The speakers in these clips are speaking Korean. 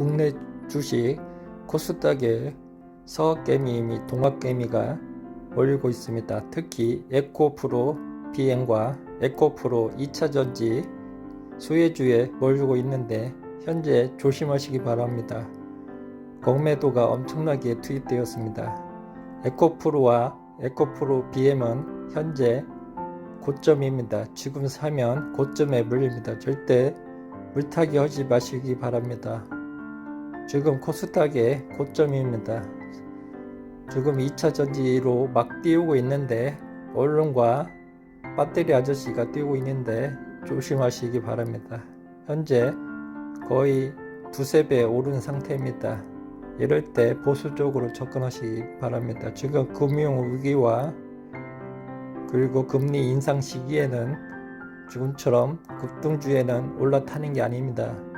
국내 주식 코스닥에 서학개미 및 동학개미가 몰리고 있습니다. 특히 에코프로 비행과 에코프로 2차전지 수혜주에 몰리고 있는데 현재 조심하시기 바랍니다. 공매도가 엄청나게 투입되었습니다. 에코프로와 에코프로 BM은 현재 고점입니다. 지금 사면 고점에 물립니다. 절대 물타기 하지 마시기 바랍니다. 지금 코스닥의 고점입니다. 지금 2차 전지로 막 띄우고 있는데 언론과 배터리 아저씨가 띄우고 있는데 조심하시기 바랍니다. 현재 거의 두세 배 오른 상태입니다. 이럴 때 보수적으로 접근하시기 바랍니다. 지금 금융 위기와 그리고 금리 인상 시기에는 지금처럼 급등주에는 올라타는 게 아닙니다.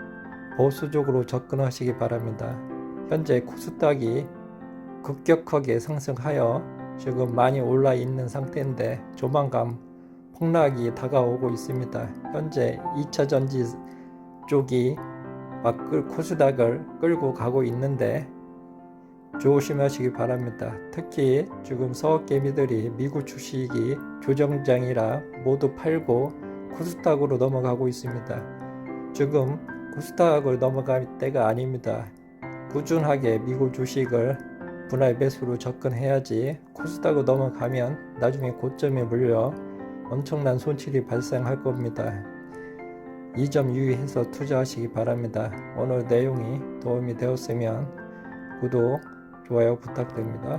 보수적으로 접근하시기 바랍니다. 현재 코스닥이 급격하게 상승하여 지금 많이 올라 있는 상태인데 조만간 폭락이 다가오고 있습니다. 현재 2차 전지 쪽이 막 끌- 코스닥을 끌고 가고 있는데 조심하시기 바랍니다. 특히 지금 서학개미들이 미국 주식이 조정장이라 모두 팔고 코스닥으로 넘어가고 있습니다. 지금 코스닥을 넘어갈 때가 아닙니다. 꾸준하게 미국 주식을 분할 매수로 접근해야지 코스닥으로 넘어가면 나중에 고점에 물려 엄청난 손실이 발생할 겁니다. 이 점 유의해서 투자하시기 바랍니다. 오늘 내용이 도움이 되었으면 구독, 좋아요 부탁드립니다.